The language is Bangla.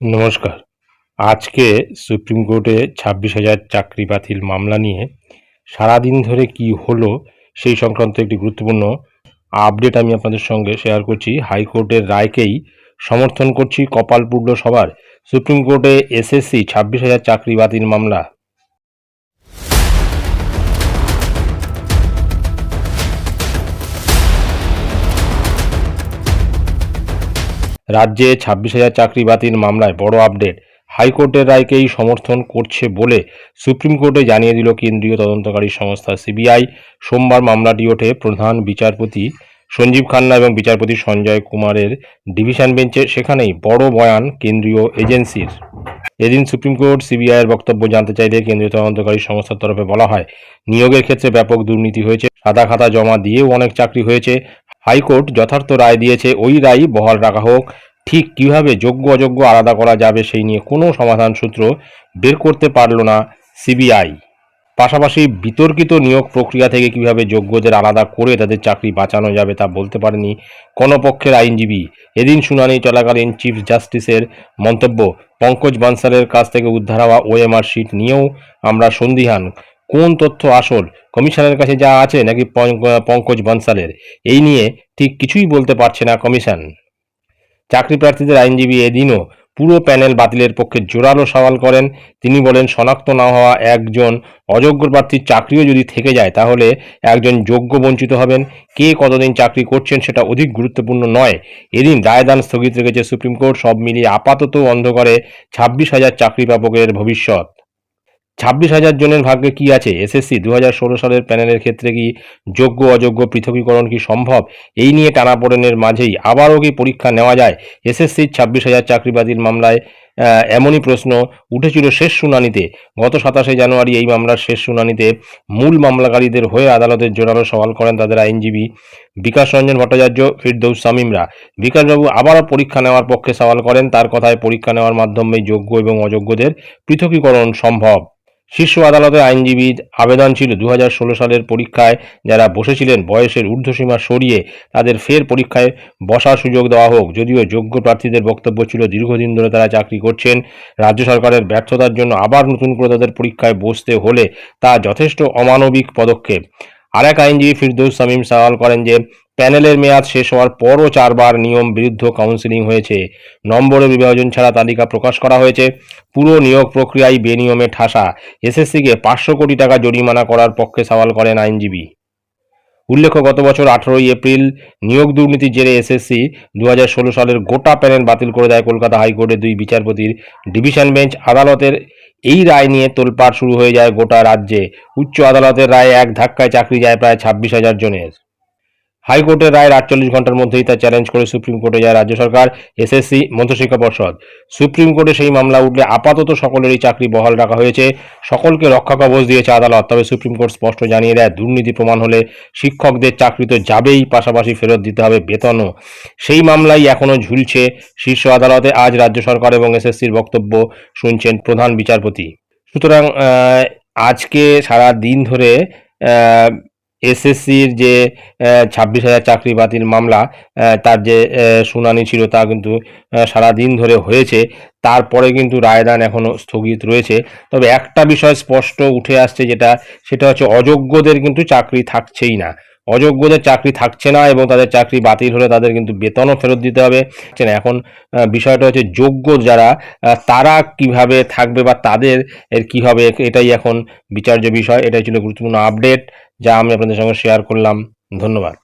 নমস্কার। আজকে সুপ্রিম কোর্টে ছাব্বিশ হাজার চাকরি বাতিল মামলা নিয়ে সারাদিন ধরে কি হলো সেই সংক্রান্ত একটি গুরুত্বপূর্ণ আপডেট আমি আপনাদের সঙ্গে শেয়ার করছি। হাইকোর্টের রায়কেই সমর্থন করছি কপালপুর সবার। সুপ্রিম কোর্টে এসএসসি ছাব্বিশ হাজার চাকরি বাতিল মামলা রাজ্যে ছাব্বিশ হাজার চাকরি বাতিল মামলায় বড় আপডেট। হাইকোর্টের রায়কেই সমর্থন করছে বলে সুপ্রিম কোর্টে জানিয়ে দিল কেন্দ্রীয় তদন্তকারী সংস্থা সিবিআই। সোমবার মামলাটি ওঠে প্রধান বিচারপতি সঞ্জীব খান্না এবং বিচারপতি সঞ্জয় কুমারের ডিভিশন বেঞ্চে। সেখানেই বড় বয়ান কেন্দ্রীয় এজেন্সির। এদিন সুপ্রিম কোর্ট সিবিআইয়ের বক্তব্য জানতে চাইলে কেন্দ্রীয় তদন্তকারী সংস্থার তরফে বলা হয়, নিয়োগের ক্ষেত্রে ব্যাপক দুর্নীতি হয়েছে, সাদা খাতা জমা দিয়েও অনেক চাকরি হয়েছে হাইকোর্ট যথার্থ রায় দিয়েছে, ওই রায় বহাল রাখা হোক। ঠিক কীভাবে যোগ্য অযোগ্য আলাদা করা যাবে সেই নিয়ে কোনো সমাধান সূত্র বের করতে পারল না সিবিআই। পাশাপাশি বিতর্কিত নিয়োগ প্রক্রিয়া থেকে কীভাবে যোগ্যদের আলাদা করে তাদের চাকরি বাঁচানো যাবে তা বলতে পারেনি কোনো পক্ষের আইনজীবী। এদিন শুনানি চলাকালীন চিফ জাস্টিসের মন্তব্য, পঙ্কজ বানসালের কাছ থেকে উদ্ধার হওয়া ওএমআর শিট নিয়েও আমরা সন্দিহান। কোন তথ্য আসল? কমিশনের কাছে যা আছে নাকি পঙ্ক- পঙ্কজ বানসালের? এই নিয়ে ঠিক কিছুই বলতে পারছে না কমিশন। চাকরি প্রার্থীদের আইনজীবী এদিনও পুরো প্যানেল বাতিলের পক্ষে জোরালো সওয়াল করেন। তিনি বলেন, শনাক্ত না হওয়া একজন অযোগ্য প্রার্থীর চাকরিও যদি থেকে যায়, তাহলে একজন যোগ্য বঞ্চিত হবেন। কে কতদিন চাকরি করছেন সেটা অধিক গুরুত্বপূর্ণ নয়। এদিন রায়দান স্থগিত রেখেছে সুপ্রিম কোর্ট। সব মিলিয়ে আপাতত অন্ধকারে ছাব্বিশ হাজার চাকরি প্রাপকের ভবিষ্যৎ। ছাব্বিশ হাজার জনের ভাগ্যে কি আছে? এসএসসি দু হাজার ষোলো সালের প্যানেলের ক্ষেত্রে কি যোগ্য, অযোগ্য, পৃথকীকরণ কি সম্ভব? এই নিয়ে টানাপোড়েনের মাঝেই আবারও কি পরীক্ষা নেওয়া যায়? এসএসসির ছাব্বিশ হাজার চাকরি মামলায় এমনই প্রশ্ন উঠেছিল শেষ শুনানিতে। গত সাতাশে জানুয়ারি এই মামলার শেষ শুনানিতে মূল মামলাকারীদের হয়ে আদালতের জোরালো সওয়াল করেন তাদের আইনজীবী বিকাশ রঞ্জন ভট্টাচার্য, ফিরদৌস শামীমরা। বিকাশবাবু আবারও পরীক্ষা নেওয়ার পক্ষে সওয়াল করেন, তার কথায় পরীক্ষা নেওয়ার মাধ্যমে যোগ্য এবং অযোগ্যদের পৃথকীকরণ সম্ভব। শীর্ষ আদালতে আইনজীবী আবেদন ছিল। দু হাজার ষোলো সালের পরীক্ষায় যারা বসেছিলেন, বয়সের ঊর্ধ্বসীমা সরিয়ে তাদের ফের পরীক্ষায় বসার সুযোগ দেওয়া হোক। যদিও যোগ্য প্রার্থীদের বক্তব্য ছিল, দীর্ঘদিন ধরে তারা চাকরি করছেন। রাজ্য সরকারের ব্যর্থতার জন্য আবার নতুন করে তাদের পরীক্ষায় বসতে হলে তা যথেষ্ট অমানবিক পদক্ষেপ। আর এক আইনজীবী ফিরদৌস সামিম সওয়াল করেন যে প্যানেলের মেয়াদ শেষ হওয়ার পরও চারবার নিয়ম বিরুদ্ধ কাউন্সিলিং হয়েছে। নম্বরে বিভাজন ছাড়া তালিকা প্রকাশ করা হয়েছে। পুরো নিয়োগ প্রক্রিয়ায় বেনিয়মে ঠাসা। এসএসসিকে পাঁচশো কোটি টাকা জরিমানা করার পক্ষে সওয়াল করেন আইনজীবী। উল্লেখ্য, গত বছর আঠারোই এপ্রিল নিয়োগ দুর্নীতির জেরে এসএসসি দু হাজার ষোলো সালের গোটা প্যানেল বাতিল করে দেয় কলকাতা হাইকোর্টের দুই বিচারপতির। ডিভিশন বেঞ্চ আদালতের এই রায় নিয়ে তোলপাড় শুরু হয়ে যায় গোটা রাজ্যে। উচ্চ আদালতের রায়ে এক ধাক্কায় চাকরি যায় প্রায় ছাব্বিশ হাজার জনের। হাইকোর্টের রায়ের আটচল্লিশ ঘণ্টার মধ্যেই তা চ্যালেঞ্জ করে সুপ্রিম কোর্টে যায় রাজ্য সরকার এসএসসি মধ্যশিক্ষা পর্ষদ। সুপ্রিম কোর্টে সেই মামলা উঠলে আপাতত সকলেরই চাকরি বহাল রাখা হয়েছে। সকলকে রক্ষা কবচ দিয়েছে আদালত, তবে সুপ্রিম কোর্ট স্পষ্ট জানিয়ে দেয়, দুর্নীতি প্রমাণ হলে শিক্ষকদের চাকরি তো যাবেই, পাশাপাশি ফেরত দিতে হবে বেতনও। সেই মামলাই এখনও ঝুলছে শীর্ষ আদালতে। আজ রাজ্য সরকার এবং এসএসসির বক্তব্য শুনছেন প্রধান বিচারপতি। সুতরাং আজকে সারা দিন ধরে এসএসসির যে ছাব্বিশ হাজার চাকরি বাতিল মামলা তার যে শুনানি ছিল তা কিন্তু সারাদিন সারা দিন ধরে হয়েছে। তারপরে কিন্তু রায়দান এখনও স্থগিত রয়েছে। তবে একটা বিষয় স্পষ্ট উঠে আসছে যেটা, সেটা হচ্ছে অযোগ্যদের কিন্তু চাকরি থাকছেই না। অযোগ্যদের চাকরি থাকছে না এবং তাদের চাকরি বাতিল হলে তাদের কিন্তু বেতনও ফেরত দিতে হবে। এখন বিষয়টা হচ্ছে যোগ্য যারা তারা কীভাবে থাকবে বা তাদের এর কী হবে, এটাই এখন বিচার্য বিষয়। এটাই ছিল গুরুত্বপূর্ণ আপডেট, যা আমি আপনাদের সঙ্গে শেয়ার করলাম। ধন্যবাদ।